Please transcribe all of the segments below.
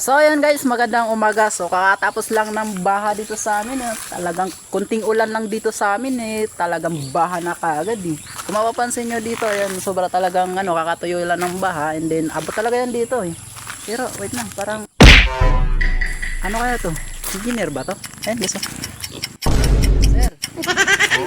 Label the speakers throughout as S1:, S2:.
S1: So ayun guys, magandang umaga. So kakatapos lang ng baha dito sa amin. Eh. Talagang kunting ulan lang dito sa amin eh. Talagang baha na kaagad eh. Kung mapapansin nyo dito, ayun, sobra talagang ano, kakatuyo lang ng baha. And then abot talaga yan dito eh. Pero wait lang, parang ano kaya to? Engineer ba to? Ayun, guys. oh. Sir.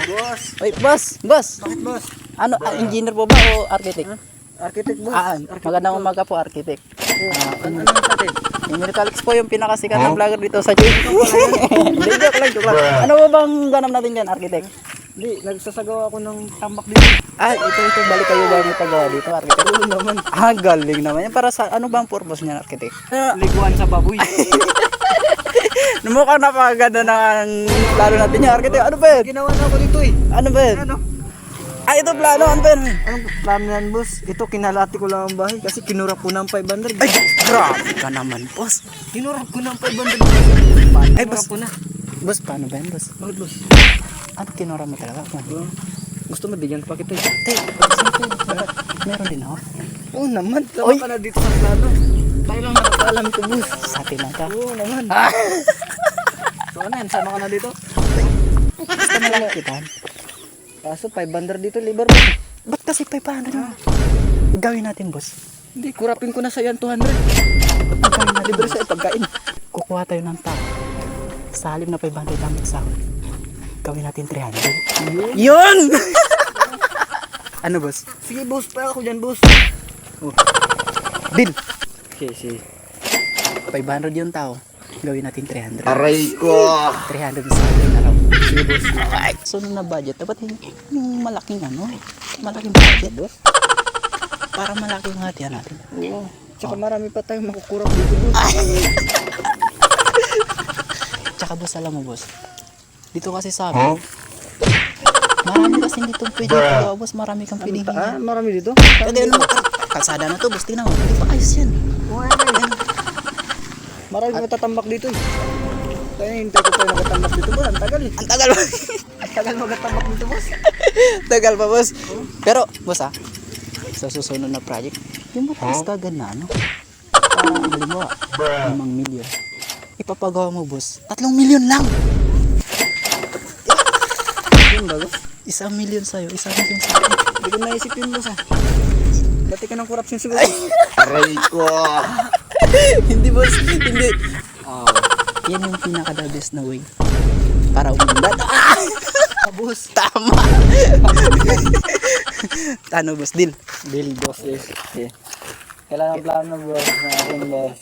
S2: boss.
S1: Wait, boss, boss.
S2: Bakit boss?
S1: Ano, ah, engineer po ba o architect?
S2: Architect boss.
S1: Ah, magandang umaga po, architect. Ah,
S2: Ano ano natin?
S1: Yung Miracalix po yung pinakasikat na vlogger dito sa Jay. Hindi, joke lang, joke lang. Ano ba bang ganap natin dyan, architect?
S2: Hindi, nagsasagawa ako ng tambak dito.
S1: Ah, ito, ito, balik kayo ba may tagawa dito, architect?
S2: Oo naman.
S1: Ah, galing naman. Yan para sa, ano ba ang purpose niyan, architect?
S2: Liguan sa baboy.
S1: Mukhang napakaganda ng plano natin yan, architect. Ano ba yan?
S2: Ginawa na ako dito eh.
S1: Ano ba yan?
S2: Ano?
S1: Ah, ito plano, ano ba yan?
S2: Anong plano yan boss? Ito kinalati ko lang ang bahay kasi kinurap ko ng 500.
S1: Ay, grabe ka naman, boss.
S2: Kinurap ko ng 500.
S1: Ay,
S2: Kinurap
S1: boss.
S2: ko na.
S1: Boss, paano ba yan, boss?
S2: Bakit boss?
S1: Ano kinura mo talaga?
S2: Ano? Gusto mo bigyan pa kita eh.
S1: Simple. Meron din ako.
S2: Oo naman. Tama ka na dito sa plano. Tayo lang nakakaalam ko boss.
S1: Sa atin lang ka.
S2: Oo naman.
S1: Ah,
S2: So ano yan? Sama ka na dito?
S1: gusto mo lang kitaan.
S2: Kaso 500 dito liber boss.
S1: Ba't kasi 500 na? Gawin natin, boss.
S2: Hindi, kurapin ko na sa yan 200.
S1: Gawin natin,
S2: Libre sa pagkain.
S1: Kukuha tayo ng tao. Sa halip na 500 lang sahod. Gawin natin 300. Yun! ano, boss?
S2: Sige boss, pa ako dyan boss.
S1: Deal!
S2: Okay, sige.
S1: 500 yung tao. Gawin natin 300.
S3: Aray ko!
S1: 300 sa akin na raw. Sige, boss. Ay, sunod na budget. Dapat yung, yung malaking ano, malaking budget, boss. Para malaki yung hatian natin.
S2: Oo. Tsaka marami pa tayong makukurap dito boss.
S1: Tsaka boss, alam mo boss, dito kasi sa amin, marami kasi dito pwede gawa boss, marami kang pwedeng
S2: Ah, marami dito?
S1: Kaya ano, kalsada na to boss, tingnan mo, di ba ayos yan?
S2: Marami matatambak dito eh. Kaya hintay ko tayo magatambak dito boss. Ang tagal eh.
S1: Ang tagal ba?
S2: Ang tagal magatambak dito boss.
S1: tagal pa boss. Pero, boss ah, sa susunod na project, yung mataas kagad na ano, uh, halimbawa, limang milyon. Ipapagawa mo boss, tatlong milyon lang.
S2: Yun ba boss?
S1: Isang milyon sa'yo, isang milyon sa'yo.
S2: Hindi ko naisip yun boss ah. Dati ka ng corruption siguro.
S3: Aray ko!
S1: hindi boss, hindi. Oh, yan yung pinaka the best na way para umundan. Ah!
S2: boss.
S1: Tama. Tano boss, deal.
S2: Bill boss eh. Okay. Kailangan plano boss na invest.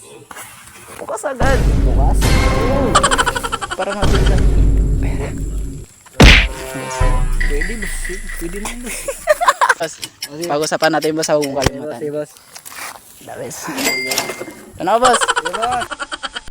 S1: Bukas agad.
S2: Bukas?
S1: Para mabilisan.
S2: Pwede boss. Pwede na boss.
S1: Boss, pag-usapan natin boss, huwag mong
S2: Boss,
S1: kalimutan.
S2: eh, boss.
S1: The best. Ano boss?
S2: Eh, boss.